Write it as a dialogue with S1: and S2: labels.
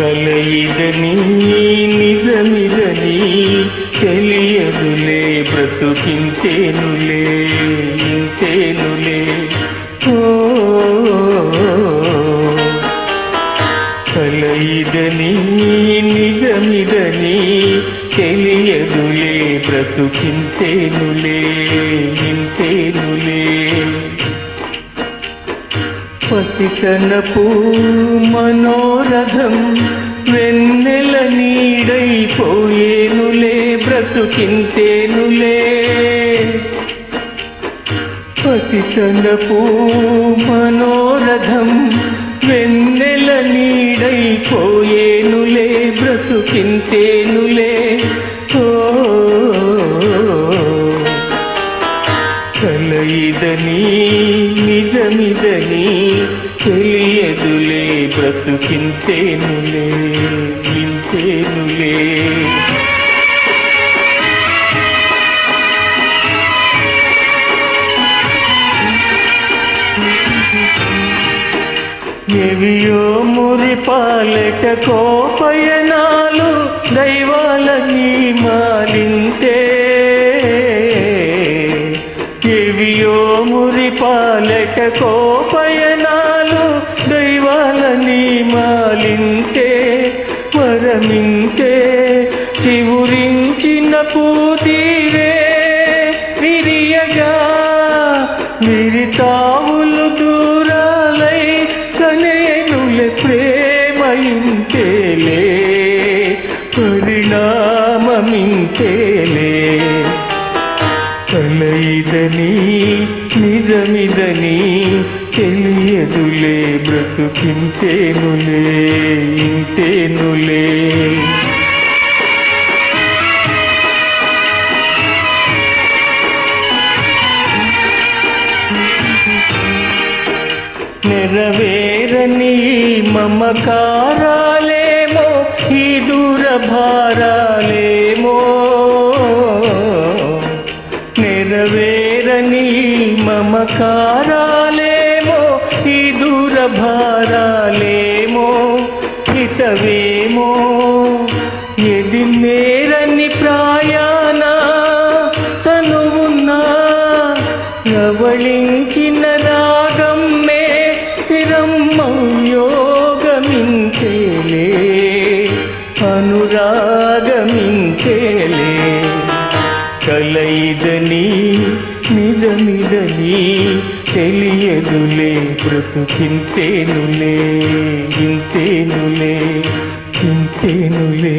S1: కలయిదని నిజమిదని తెలియదులే బ్రతుకింతేనులే ఇంతేనులే. ఓ కలయిదని నిజమిదని తెలియదులే బ్రతుకింతేనులే ఇంతేనులే. పసితనపు మనోరథం వెన్నెల నీడైపోయేనులే బ్రతుకింతేనులే. పసితనపు మనోరథం వెన్నెల నీడైపోయేనులే బ్రతుకింతేను నిజమిదని తెలియదులే బ్రతుకింతేనులే ఇంతేనులే ఎవియో మురి పాలెట కోపయనాలు దైవాలని మురి పాలెట కోపయనాలు దైవాలని మాలింతే వరమింతే చివురించిన పూతీరే విరియగా మిరితావులు దూరాలై కనేనుల ప్రేమయింతేలే పరిణామమింతేలే. కలయిదని నిజమిదని తెలియదులే బ్రతుకింతేనులే ఇంతేనులే. నెరవేరని మమకారాలేమో ఈ దూర భారా మమకారాలేమో ఈ దూరభారాలేమో హితవేమో ఎది నేరని ప్రాయాణ చనువున్నా నవళించిన రాగం మే స్థిరం యోగమించేలే అనురాగమించేలే. కలయిదని నిజమిదని తెలియదులే బ్రతుకింతేనులే ఇంతేనులే ఇంతేనులే